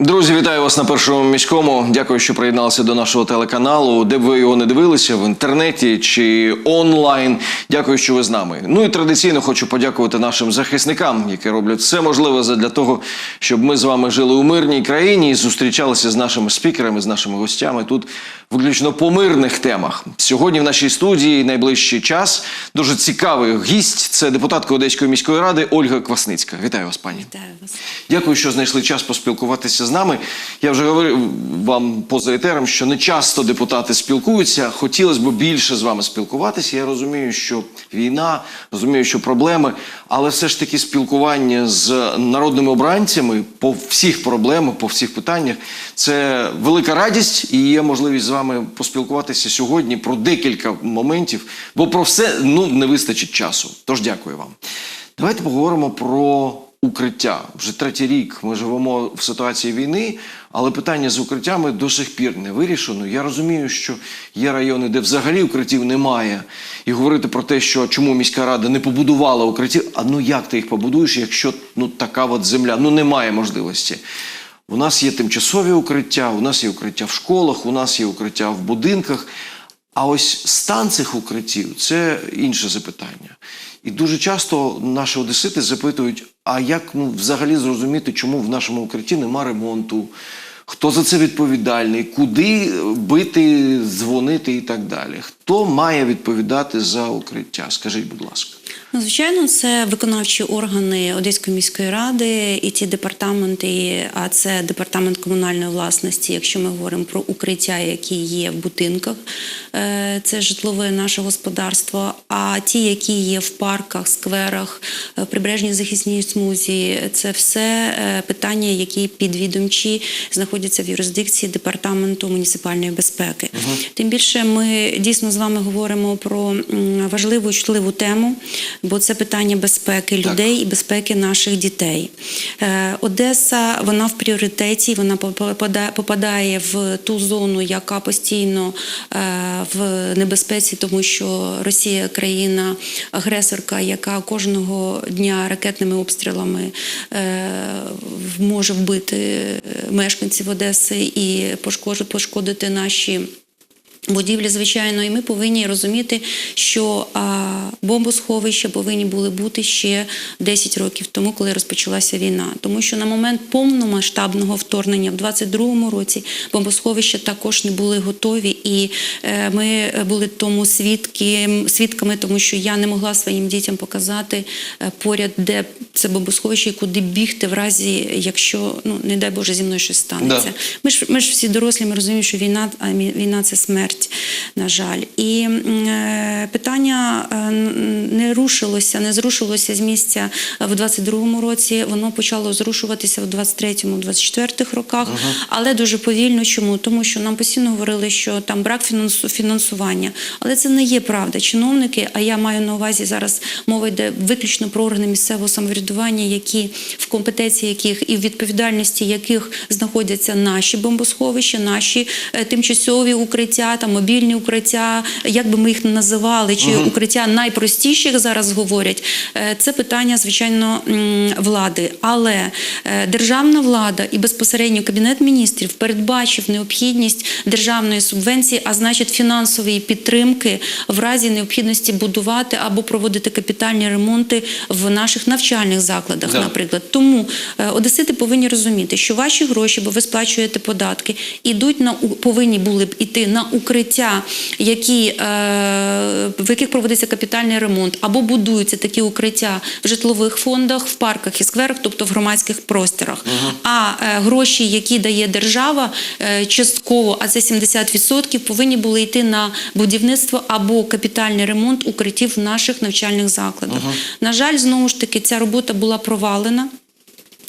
Друзі, вітаю вас на першому міському. Дякую, що приєдналися до нашого телеканалу. Де б ви його не дивилися в інтернеті чи онлайн. Дякую, що ви з нами. Ну і традиційно хочу подякувати нашим захисникам, які роблять все можливе для того, щоб ми з вами жили у мирній країні і зустрічалися з нашими спікерами, з нашими гостями тут виключно по мирних темах. Сьогодні в нашій студії найближчий час дуже цікавий гість. Це депутатка Одеської міської ради Ольга Квасницька. Вітаю вас, пані. Вітаю вас. Дякую, що знайшли час поспілкуватися з нами. Я вже говорив вам поза етером, що не часто депутати спілкуються. Хотілося б більше з вами спілкуватися. Я розумію, що війна, розумію, що проблеми, але все ж таки спілкування з народними обранцями по всіх проблемах, по всіх питаннях це велика радість, і є можливість з вами поспілкуватися сьогодні про декілька моментів, бо про все ну не вистачить часу. Тож дякую вам. Давайте поговоримо про укриття. Вже третій рік ми живемо в ситуації війни, але питання з укриттями до сих пір не вирішено. Я розумію, що є райони, де взагалі укриттів немає. І говорити про те, що чому міська рада не побудувала укриттів, а ну як ти їх побудуєш, якщо ну така от земля, ну немає можливості. У нас є тимчасові укриття, у нас є укриття в школах, у нас є укриття в будинках. А ось стан цих укриттів це інше запитання. І дуже часто наші одесити запитують: а як ну, взагалі зрозуміти, чому в нашому укритті нема ремонту? Хто за це відповідальний, куди бити, дзвонити і так далі? Хто має відповідати за укриття? Скажіть, будь ласка. Ну, звичайно, це виконавчі органи Одеської міської ради і ті департаменти, а це департамент комунальної власності, якщо ми говоримо про укриття, які є в будинках, е, це житлове наше господарство. А ті, які є в парках, скверах, е, прибережній захисній смузі, це все е, питання, які підвідомчі знаходяться в юрисдикції департаменту муніципальної безпеки. Тим більше ми дійсно з вами говоримо про важливу чутливу тему, бо це питання безпеки людей і безпеки наших дітей. Е, Одеса вона в пріоритеті, вона попадає, в ту зону, яка постійно е, в небезпеці, тому що Росія країна агресорка, яка кожного дня ракетними обстрілами е, може вбити мешканців Одеси і пошкодити наші. Будівлі, звичайно, і ми повинні розуміти, що а, бомбосховища повинні були бути ще 10 років тому, коли розпочалася війна. Тому що на момент повномасштабного вторгнення в 22-му році бомбосховища також не були готові, і е, ми були тому свідки, свідками, тому що я не могла своїм дітям показати е, поряд, де це бомбосховище, куди бігти в разі, якщо ну не дай Боже зі мною щось станеться. Да. Ми ж ми ж всі дорослі, ми розуміємо, що війна, а війна це смерть, на жаль. І е, питання е, не рушилося, не зрушилося з місця в 22-му році. Воно почало зрушуватися в 23-му, 24-х роках, але дуже повільно. Чому? Тому що нам постійно говорили, що там брак фінансування. Але це не є правда. Чиновники, а я маю на увазі зараз мова йде виключно про органи місцевого самоврядування, які в компетенції яких і в відповідальності яких знаходяться наші бомбосховища, наші е, тимчасові укриття, там мобільні укриття, як би ми їх не називали, чи укриття найпростіших зараз говорять. Е, Це питання, звичайно, влади. Але е, державна влада і безпосередньо кабінет міністрів передбачив необхідність державної субвенції, а значить фінансової підтримки в разі необхідності будувати або проводити капітальні ремонти в наших навчальних закладах, Да. наприклад. Тому е, одесити повинні розуміти, що ваші гроші, бо ви сплачуєте податки, ідуть на повинні були б іти на укриття, які е, в яких проводиться капітальний ремонт, або будуються такі укриття в житлових фондах, в парках і скверах, тобто в громадських просторах. А е, гроші, які дає держава, частково, а це 70%, повинні були йти на будівництво або капітальний ремонт укриттів в наших навчальних закладах. На жаль, знову ж таки, ця робота була провалена.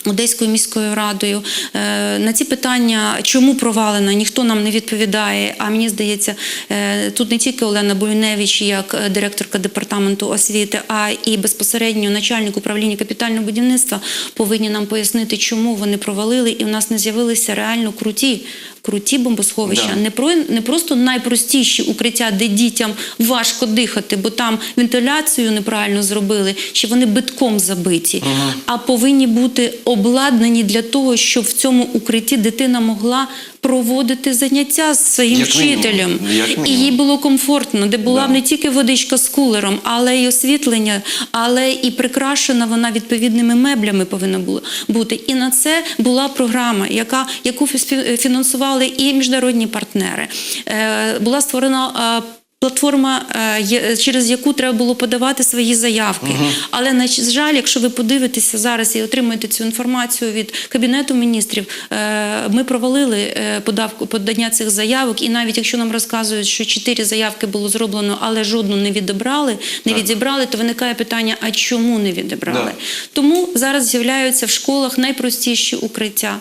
Одеською міською радою Е, на ці питання, чому провалена, ніхто нам не відповідає. А мені здається, е, тут не тільки Олена Буйневич, як е, директорка департаменту освіти, а і безпосередньо начальник управління капітального будівництва повинні нам пояснити, чому вони провалили, і в нас не з'явилися реально круті. Круті бомбосховища, Да. не про не просто найпростіші укриття, де дітям важко дихати, бо там вентиляцію неправильно зробили, чи вони битком забиті, а повинні бути обладнані для того, щоб в цьому укритті дитина могла проводити заняття з своїм Як вчителем. Як І їй було комфортно, де була Да. не тільки водичка з кулером, але й освітлення, але і прикрашена вона відповідними меблями повинна була бути. І на це була програма, яка яку фі- фінансували і міжнародні партнери. Е, була створена. Е, Платформа, е, через яку треба було подавати свої заявки. Але на жаль, якщо ви подивитеся зараз і отримаєте цю інформацію від кабінету міністрів, е, ми провалили е, подання цих заявок. І навіть якщо нам розказують, що чотири заявки було зроблено, але жодну не відібрали, не відібрали, то виникає питання: а чому не відібрали? Да. Тому зараз з'являються в школах найпростіші укриття.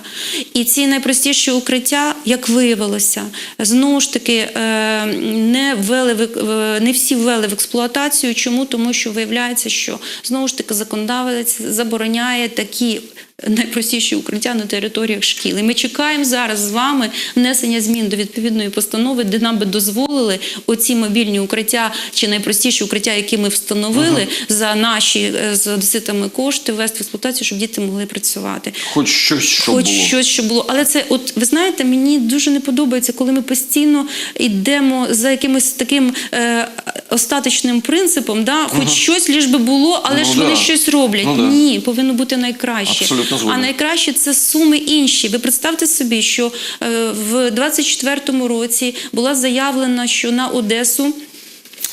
І ці найпростіші укриття, як виявилося, знову ж таки е, не ввели в ек- в- не всі ввели в експлуатацію. Чому? Тому що виявляється, що знову ж таки законодавець забороняє такі. Найпростіші укриття на територіях шкіл. І ми чекаємо зараз з вами внесення змін до відповідної постанови, де нам би дозволили оці мобільні укриття чи найпростіші укриття, які ми встановили за наші е, з одеситами кошти, ввести в експлуатацію, щоб діти могли працювати. Хоч щось, що Хоч було. щось, що було. Але це, от ви знаєте, мені дуже не подобається, коли ми постійно йдемо за якимось таким е, остаточним принципом, да? хоч щось ліж би було, але Ну ж да. вони щось роблять. Ну да. Ні, повинно бути найкраще. Абсолютно згоден. а найкраще це суми інші. Ви представте собі, що е, в 24-му році була заявлена, що на Одесу.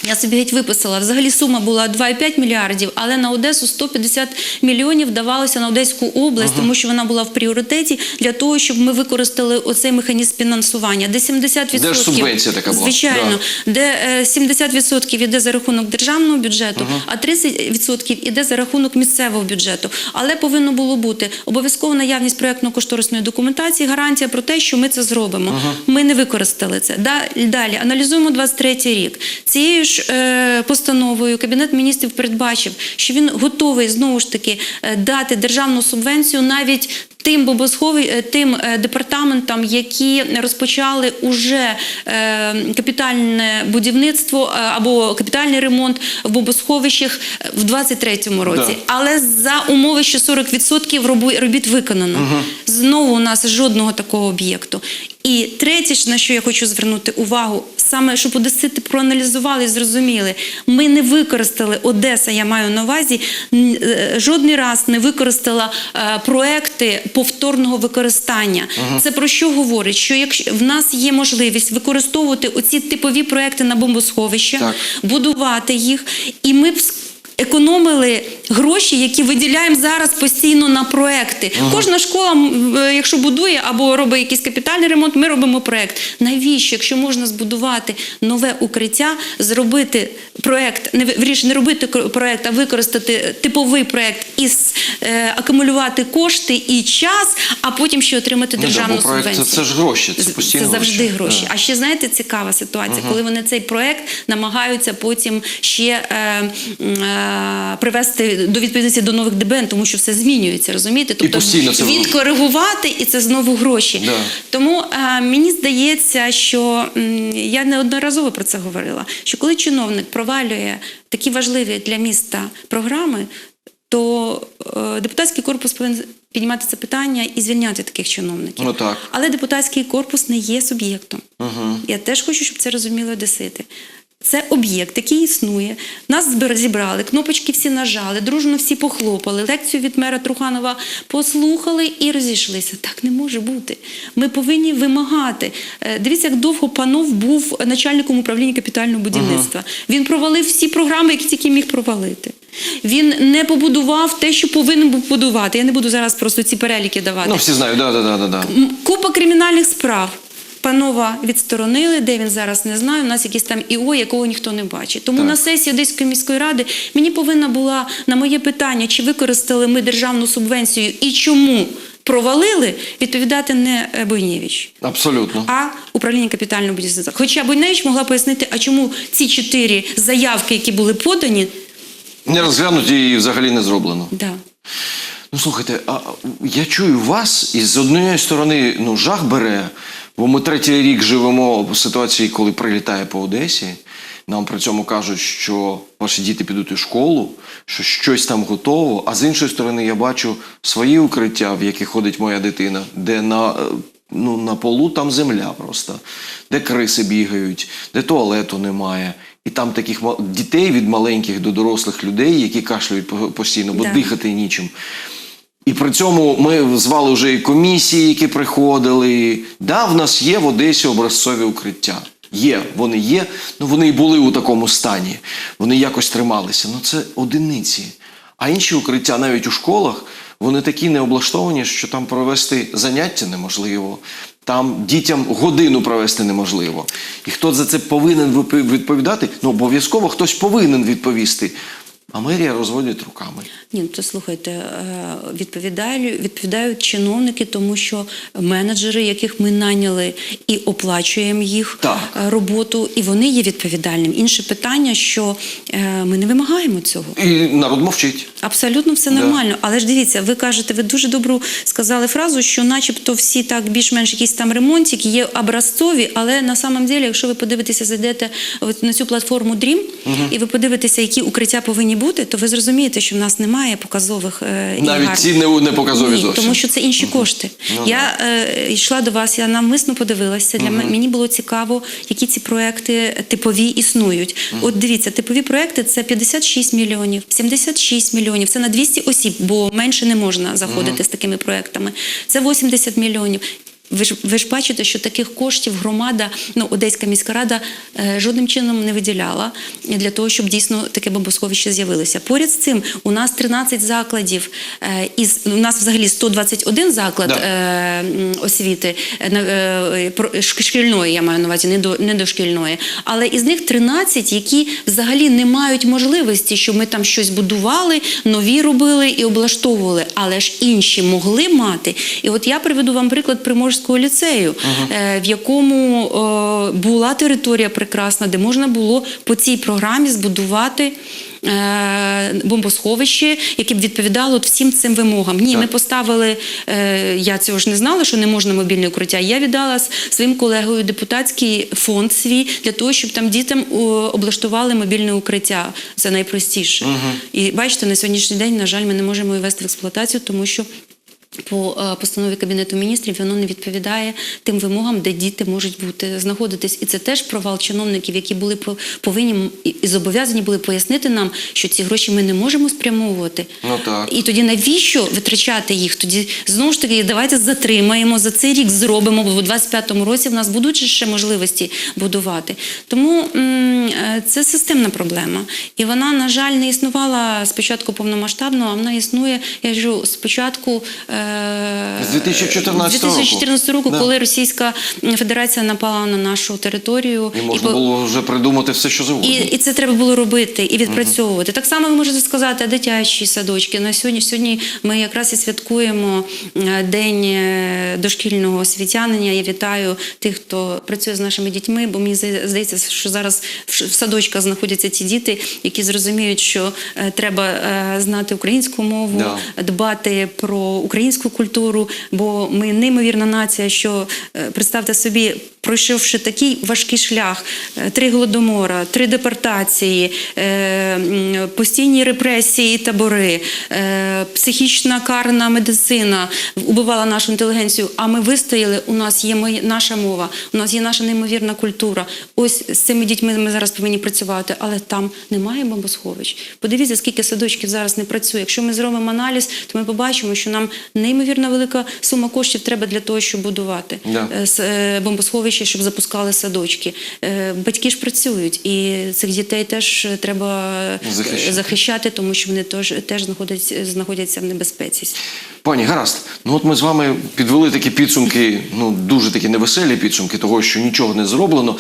Я собі геть виписала. Взагалі сума була 2,5 мільярдів, але на Одесу 150 мільйонів давалося на Одеську область, тому що вона була в пріоритеті для того, щоб ми використали оцей механізм фінансування, де 70%... Держсубвенція така була. Звичайно, де е, 70% іде за рахунок державного бюджету, а 30% іде за рахунок місцевого бюджету. Але повинно було бути обов'язкова наявність проєктно-кошторисної документації, гарантія про те, що ми це зробимо. Ми не використали це. Да- Далі аналізуємо 23 рік. Цією ж е, постановою Кабінет міністрів передбачив, що він готовий знову ж таки е, дати державну субвенцію навіть тим бомбосхові, е, тим департаментам, які розпочали уже капітальне будівництво або капітальний ремонт в бомбосховищах е, в 23-му році. Да. Але за умови, що 40% робу- робіт виконано. Знову у нас жодного такого об'єкту. І третє, на що я хочу звернути увагу, саме щоб одесити проаналізували і зрозуміли, ми не використали Одеса, я маю на увазі, е, жодний раз не використала е, проекти повторного використання. Це про що говорить? Що якщо в нас є можливість використовувати оці типові проекти на бомбосховища, Так. будувати їх, і ми економили гроші, які виділяємо зараз постійно на проекти. Кожна школа, е, якщо будує або робить якийсь капітальний ремонт, ми робимо проект. Навіщо, якщо можна збудувати нове укриття, зробити проект, не вірніше, не робити проект, а використати типовий проект і е, акумулювати кошти і час, а потім ще отримати Ну, державну проект це- субвенцію. це ж гроші, це постійно Це завжди гроші. гроші. Да. А ще знаєте, цікава ситуація, коли вони цей проект намагаються потім ще е, е, привести до відповідності до нових ДБН, тому що все змінюється, розумієте? Тобто це відкоригувати і це знову гроші. Да. Тому е, мені здається, що м, я неодноразово про це говорила. Що коли чиновник провалює такі важливі для міста програми, то е, депутатський корпус повинен піднімати це питання і звільняти таких чиновників. Ну, так. Але депутатський корпус не є суб'єктом. Я теж хочу, щоб це розуміли одесити. Це об'єкт, який існує. Нас зібрали, кнопочки всі нажали, дружно всі похлопали. Лекцію від мера Труханова послухали і розійшлися. Так не може бути. Ми повинні вимагати. Е, Дивіться, як довго панов був начальником управління капітального будівництва. Він провалив всі програми, які тільки міг провалити. Він не побудував те, що повинен був будувати. Я не буду зараз просто ці переліки давати. Ну, всі знають, да, да, да. Купа кримінальних справ. Панова відсторонили, де він зараз не знаю. У нас якийсь там ІО, якого ніхто не бачить. Тому Так. на сесії Одеської міської ради мені повинна була на моє питання, чи використали ми державну субвенцію і чому провалили, відповідати не е, Абсолютно. А управління капітального будівництва. Хоча Бойневич могла пояснити, а чому ці чотири заявки, які були подані, Не розглянуті і взагалі не зроблено. да. Ну слухайте, а я чую вас, і з однієї сторони ну, жах бере. Бо ми третій рік живемо в ситуації, коли прилітає по Одесі. Нам при цьому кажуть, що ваші діти підуть у школу, що щось там готово. А з іншої сторони, я бачу свої укриття, в які ходить моя дитина, де на, е, ну, на полу там земля просто, де криси бігають, де туалету немає. І там таких дітей від маленьких до дорослих людей, які кашляють постійно, бо Да. дихати нічим. І при цьому ми звали вже і комісії, які приходили. Да, в нас є в Одесі образцові укриття. Є, вони є, ну вони і були у такому стані. Вони якось трималися. Ну це одиниці. А інші укриття, навіть у школах, вони такі не облаштовані, що там провести заняття неможливо. Там дітям годину провести неможливо. І хто за це повинен відповідати? Ну, обов'язково хтось повинен відповісти. А мерія розводить руками. Ні, ну, то слухайте, е, відповідають, відповідають чиновники, тому що менеджери, яких ми наняли і оплачуємо їх Так. е, роботу, і вони є відповідальним. Інше питання, що е, ми не вимагаємо цього. І народ мовчить. Абсолютно все Да. нормально. Але ж дивіться, ви кажете, ви дуже добру сказали фразу, що начебто всі так більш-менш якісь там ремонтики є образцові, але на самом деле, якщо ви подивитеся, зайдете на цю платформу Dream, і ви подивитеся, які укриття повинні бути, то ви зрозумієте, що в нас немає показових е, Навіть гарних. ці не, не показові Ні, зовсім. тому що це інші кошти. Ну, я е, йшла до вас, я навмисно подивилася. Для мен- мені було цікаво, які ці проекти типові існують. От дивіться, типові проекти це 56 мільйонів, 76 мільйонів. Це на 200 осіб, бо менше не можна заходити з такими проектами. Це 80 мільйонів. Ви ж ви ж бачите, що таких коштів громада, ну Одеська міська рада е, жодним чином не виділяла для того, щоб дійсно таке бомбосховище з'явилося. Поряд з цим у нас 13 закладів е, із у нас взагалі 121 заклад Да. е, освіти е, е, шкільної, я маю на увазі, не до не дошкільної. Але із них 13, які взагалі не мають можливості, щоб ми там щось будували, нові робили і облаштовували. Але ж інші могли мати. І от я приведу вам приклад Приморського ліцею, е, в якому е, була територія прекрасна, де можна було по цій програмі збудувати. е, Бомбосховище, яке б відповідало от всім цим вимогам. Ні, Так. ми поставили. Я цього ж не знала, що не можна мобільне укриття. Я віддала своїм колегою депутатський фонд свій для того, щоб там дітям облаштували мобільне укриття. Це найпростіше. І бачите, на сьогоднішній день, на жаль, ми не можемо ввести в експлуатацію, тому що. По е, постанові Кабінету міністрів воно не відповідає тим вимогам, де діти можуть бути знаходитись. І це теж провал чиновників, які були по- повинні і- зобов'язані були пояснити нам, що ці гроші ми не можемо спрямовувати. Ну так. І тоді навіщо витрачати їх? Тоді знову ж таки давайте затримаємо за цей рік, зробимо, бо у 25-му році в нас будуть ще можливості будувати. Тому е, це системна проблема. І вона, на жаль, не існувала спочатку повномасштабно, а вона існує, я кажу, спочатку. З 2014 року. 2014 року, Да. коли Російська Федерація напала на нашу територію. І можна по- було вже придумати все, що завгодно. і, і це треба було робити і відпрацьовувати. Так само ви можете сказати, а дитячі садочки. На сьогодні сьогодні ми якраз і святкуємо е, день е, дошкільного освітянення. Я вітаю тих, хто працює з нашими дітьми, бо мені здається, що зараз в садочках знаходяться ті діти, які зрозуміють, що е, треба знати українську мову, Да. дбати про українську культуру, бо ми неймовірна нація, що е, представте собі, пройшовши такий важкий шлях, е, три голодомора, три депортації, е, постійні репресії, табори, е, психічна карна медицина убивала нашу інтелігенцію. А ми вистояли. У нас є наша мова, у нас є наша неймовірна культура. Ось з цими дітьми ми зараз повинні працювати, але там немає бомбосховищ. Подивіться, скільки садочків зараз не працює. Якщо ми зробимо аналіз, то ми побачимо, що нам неймовірно велика сума коштів треба для того, щоб будувати Да. е, е, щоб запускали садочки. Е, Батьки ж працюють, і цих дітей теж треба е, Захищати. захищати, тому що вони теж, теж знаходяться, знаходяться в небезпеці. Пані, гаразд. Ну от ми з вами підвели такі підсумки, ну дуже такі невеселі підсумки того, що нічого не зроблено.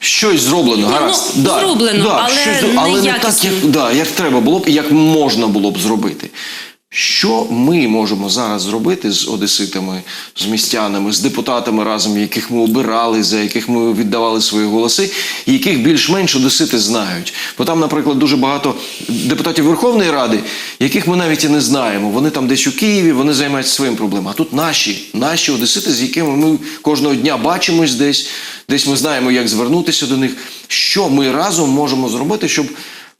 Щось зроблено, Ні, гаразд. ну, зроблено, але щось зро- але не так, як, да, як треба було б і як можна було б зробити. Що ми можемо зараз зробити з одеситами, з містянами, з депутатами разом, яких ми обирали, за яких ми віддавали свої голоси, яких більш-менш одесити знають? Бо там, наприклад, дуже багато депутатів Верховної Ради, яких ми навіть і не знаємо. Вони там десь у Києві, вони займаються своїм проблемами. А тут наші, наші одесити, з якими ми кожного дня бачимось десь, десь ми знаємо, як звернутися до них. Що ми разом можемо зробити, щоб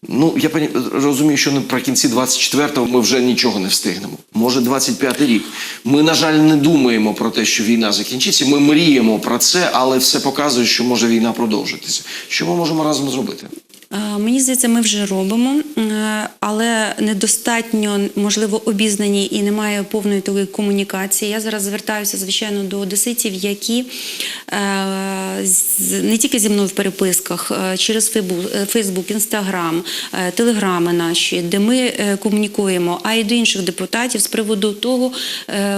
Ну, я розумію, що про кінці 24-го ми вже нічого не встигнемо. Може, 25-й рік. Ми, на жаль, не думаємо про те, що війна закінчиться. Ми мріємо про це, але все показує, що може війна продовжитися. Що ми можемо разом зробити? Е, Мені здається, ми вже робимо, е, але недостатньо можливо обізнані і немає повної такої комунікації. Я зараз звертаюся звичайно до одеситів, які е, не тільки зі мною в переписках, через Фейсбук, Інстаграм, телеграми наші, де ми комунікуємо, а й до інших депутатів з приводу того,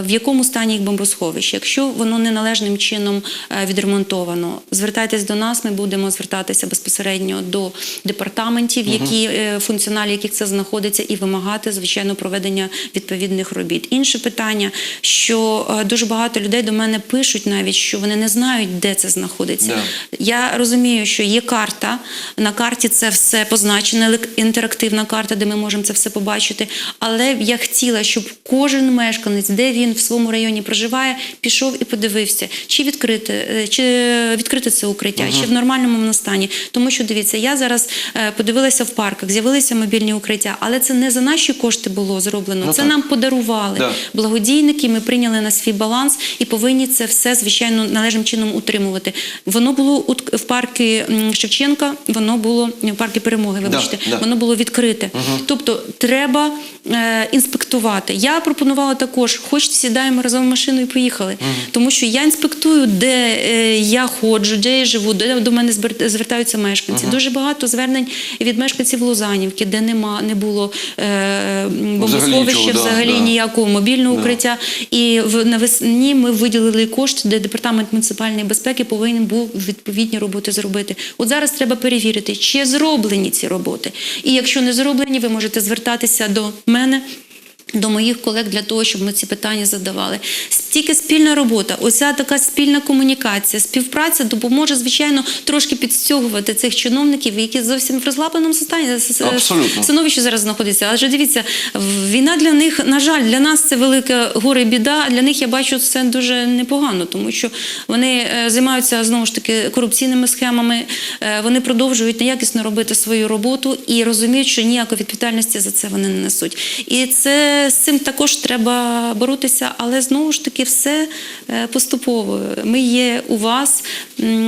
в якому стані їх бомбосховище. Якщо воно неналежним чином відремонтовано, звертайтесь до нас. Ми будемо звертатися безпосередньо до департаментів, які е, функціоналі яких це знаходиться, і вимагати звичайно проведення відповідних робіт. Інше питання, що е, дуже багато людей до мене пишуть навіть, що вони не знають, де це знаходиться. Да. Я розумію, що є карта. На карті це все позначено, інтерактивна карта, де ми можемо це все побачити. Але я хотіла, щоб кожен мешканець, де він в своєму районі проживає, пішов і подивився, чи відкрити, е, чи відкрити це укриття, чи в нормальному воно стані. Тому що дивіться, я зараз е, подивилася в парках, з'явилися мобільні укриття, але це не за наші кошти було зроблено. Ну це так. нам подарували Да. благодійники. Ми прийняли на свій баланс і повинні це все звичайно належним чином утримувати. Воно було в парку Шевченка, воно було в парку перемоги. Вибачте, да. воно було відкрите. Тобто треба е, інспектувати. Я пропонувала також, хоч сідаємо разом в машину і поїхали. Тому що я інспектую, де е, я ходжу, де я живу, де до мене звертаються мешканці. Дуже багато звернень від мешканців Лозанівки, де нема, не було е, бомбосховища, взагалі да. ніякого мобільного укриття. І в навесні ми виділили кошти, де департамент муніципальної безпеки повинен був відповідні роботи зробити. От зараз треба перевірити, чи зроблені ці роботи. І якщо не зроблені, ви можете звертатися до мене. До моїх колег для того, щоб ми ці питання задавали. Тільки спільна робота, оця така спільна комунікація, співпраця допоможе, звичайно, трошки підстягувати цих чиновників, які зовсім в розлапленому стані Абсолютно. становищі зараз знаходяться. Адже дивіться, війна для них, на жаль, для нас це велике горе біда. Для них я бачу це дуже непогано, тому що вони е, займаються знову ж таки корупційними схемами. е, Вони продовжують неякісно робити свою роботу і розуміють, що ніякої відповідальності за це вони не несуть. І це з цим також треба боротися, але знову ж таки все е, поступово. Ми є у вас.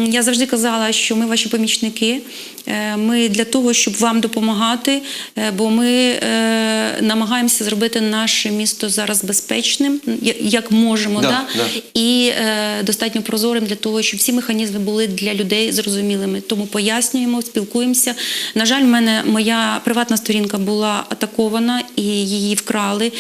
Я завжди казала, що ми ваші помічники. Е, Ми для того, щоб вам допомагати, е, бо ми намагаємося зробити наше місто зараз безпечним, як можемо, Да, да, да. і достатньо прозорим для того, щоб всі механізми були для людей зрозумілими. Тому пояснюємо, спілкуємося. На жаль, в мене моя приватна сторінка була атакована і її вкрали.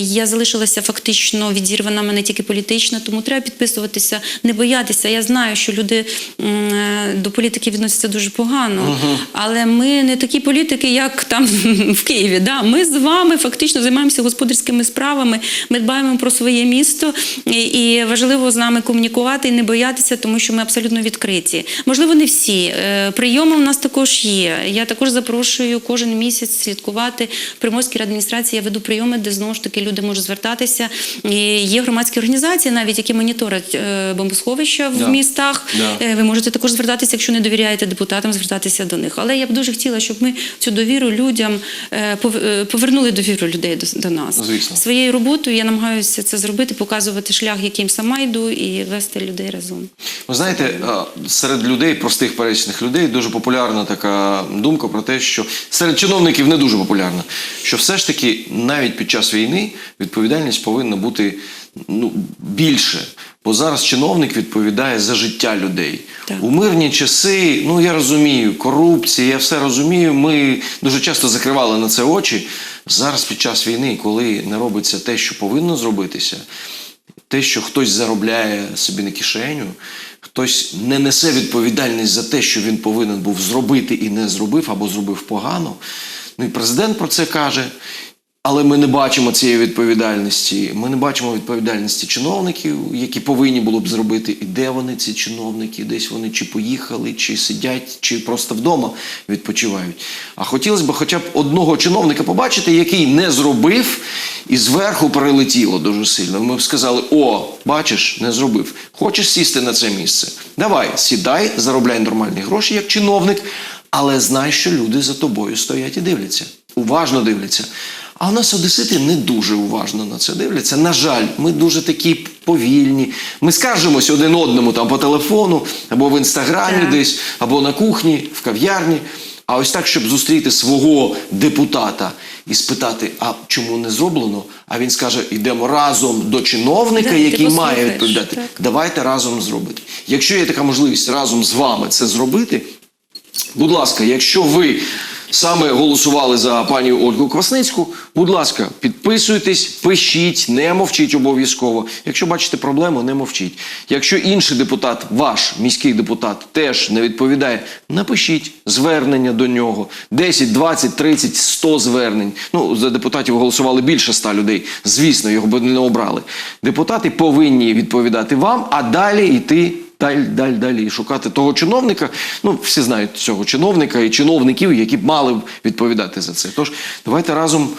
Я залишилася фактично відірвана мене тільки політично, тому треба підписуватися, не боятися. Я знаю, що люди е, до політики відносяться дуже погано, але ми не такі політики, як там в Києві. Да? Ми з вами фактично займаємося господарськими справами. Ми дбаємо про своє місто, і, важливо з нами комунікувати і не боятися, тому що ми абсолютно відкриті. Можливо, не всі. Е, Прийоми у нас також є. Я також запрошую кожен місяць слідкувати в Приморській адміністрації. Я веду прийоми, де знову ж таки люди можуть звертатися. І є громадські організації, навіть які моніторять е, бомбосховища в Да. містах. Да. Е, Ви можете також звертатися, якщо не довіряєте депутатам, звертатися до них. Але я б дуже хотіла, щоб ми цю довіру людям е, повернули довіру людей до, до нас. Звісно. Своєю роботою я намагаюся це зробити, показувати шлях, яким сама йду, і вести людей разом. Ви знаєте, серед людей, простих пересічних людей, дуже популярна така думка про те, що серед чиновників не дуже популярна, що все ж таки навіть під час війни відповідальність повинна бути ну, більше. Бо зараз чиновник відповідає за життя людей. Так. У мирні часи, ну я розумію, корупція, я все розумію. Ми дуже часто закривали на це очі. Зараз під час війни, коли не робиться те, що повинно зробитися, те, що хтось заробляє собі на кишеню, хтось не несе відповідальність за те, що він повинен був зробити і не зробив, або зробив погано. Ну і президент про це каже. Але ми не бачимо цієї відповідальності. Ми не бачимо відповідальності чиновників, які повинні було б зробити. І де вони, ці чиновники? Десь вони чи поїхали, чи сидять, чи просто вдома відпочивають. А хотілося б хоча б одного чиновника побачити, який не зробив і зверху прилетіло дуже сильно. Ми б сказали: о, бачиш, не зробив. Хочеш сісти на це місце? Давай, сідай, заробляй нормальні гроші як чиновник, але знай, що люди за тобою стоять і дивляться. Уважно дивляться. А у нас одесити не дуже уважно на це дивляться. На жаль, ми дуже такі повільні. Ми скаржимося один одному там по телефону, або в інстаграмі Так. десь, або на кухні, в кав'ярні. А ось так, щоб зустріти свого депутата і спитати, а чому не зроблено? А він скаже: йдемо разом до чиновника, Да, який має відповідати. так. Давайте разом зробити. Якщо є така можливість разом з вами це зробити, Будь ласка, якщо ви саме голосували за пані Ольгу Квасницьку, будь ласка, підписуйтесь, пишіть, не мовчіть обов'язково. Якщо бачите проблему, не мовчіть. Якщо інший депутат, ваш міський депутат, теж не відповідає, напишіть звернення до нього. 10, 20, 30, 100 звернень. Ну, за депутатів голосували більше 100 людей. Звісно, його б не обрали. Депутати повинні відповідати вам, а далі йти далі, далі, далі і шукати того чиновника. Ну, всі знають цього чиновника і чиновників, які б мали б відповідати за це. Тож давайте разом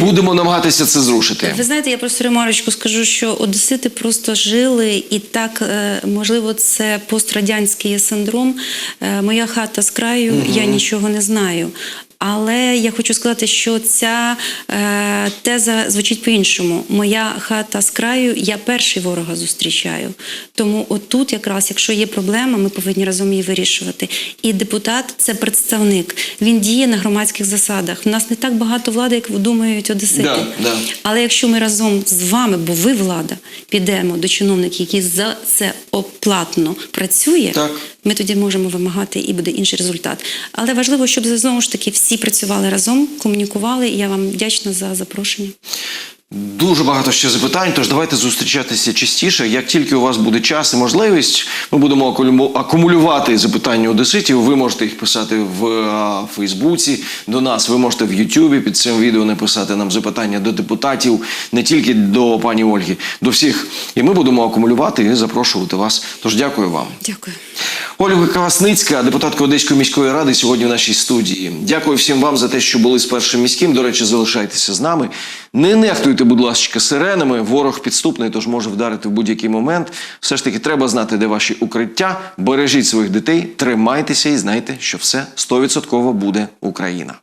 будемо намагатися це зрушити. Ви знаєте, я просто ремарочку скажу, що одесити просто жили, і так е, можливо, це пострадянський синдром. Е, Моя хата з краю, я нічого не знаю. Але я хочу сказати, що ця е, теза звучить по-іншому. Моя хата з краю, я перший ворога зустрічаю. Тому отут, якраз, якщо є проблема, ми повинні разом її вирішувати. І депутат це представник. Він діє на громадських засадах. У нас не так багато влади, як думають одесити. Да, да. Але якщо ми разом з вами, бо ви влада, підемо до чиновників, які за це оплатно працює, Так. ми тоді можемо вимагати і буде інший результат. Але важливо, щоб знову ж таки всі працювали разом, комунікували. І я вам вдячна за запрошення. Дуже багато ще запитань, тож давайте зустрічатися частіше. Як тільки у вас буде час і можливість, ми будемо акумулю- акумулювати запитання одеситів. Ви можете їх писати в Фейсбуці до нас. Ви можете в Ютубі під цим відео написати нам запитання до депутатів, не тільки до пані Ольги, до всіх. І ми будемо акумулювати і запрошувати вас. Тож дякую вам. Дякую. Ольга Квасницька, депутатка Одеської міської ради, сьогодні в нашій студії. Дякую всім вам за те, що були з першим міським. До речі, залишайтеся з нами. Не нехтуйте, будь ласка, сиренами. Ворог підступний, тож може вдарити в будь-який момент. Все ж таки, треба знати, де ваші укриття. Бережіть своїх дітей, тримайтеся і знайте, що все 100% буде Україна.